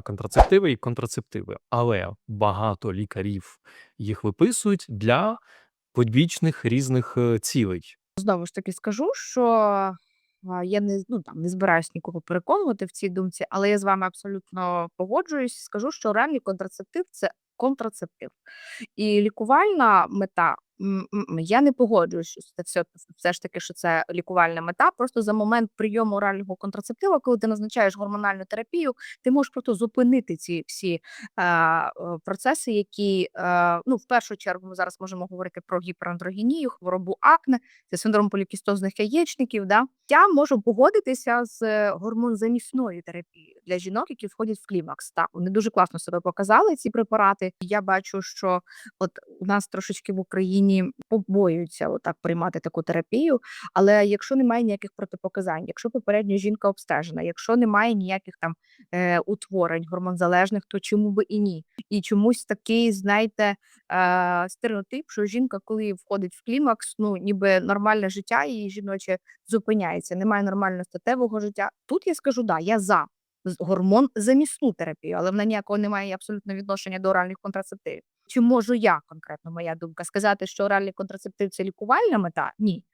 контрацептиви і контрацептиви, але багато лікарів їх виписують для побічних різних е, цілей. Знову ж таки скажу, що я не, ну, там, не збираюсь нікого переконувати в цій думці, але я з вами абсолютно погоджуюсь. Скажу, що оральний контрацептив це контрацептив. І лікувальна мета. Я не погоджуюсь, що це все, все ж таки, що це лікувальна мета. Просто за момент прийому орального контрацептива, коли ти назначаєш гормональну терапію, ти можеш просто зупинити ці всі е, процеси, які е, ну в першу чергу ми зараз можемо говорити про гіперандрогенію, хворобу акне, це синдром полікістозних яєчників. Да? Я можу погодитися з е, гормонзамісною терапією для жінок, які входять в клімакс. Так, вони дуже класно себе показали, ці препарати. Я бачу, що от у нас трошечки в Україні побоюються отак приймати таку терапію. Але якщо немає ніяких протипоказань, якщо попередньо жінка обстежена, якщо немає ніяких там е, утворень гормонзалежних, то чому би і ні? І чомусь такий, знаєте, е, стереотип, що жінка, коли входить в клімакс, ну ніби нормальне життя її жіноче зупиняється, немає нормального статевого життя. Тут я скажу, да, я за гормон замісну терапію, але вона ніякого не має абсолютно відношення до оральних контрацептивів. Чи можу я конкретно моя думка сказати, що оральний контрацептив це лікувальна мета? Ні.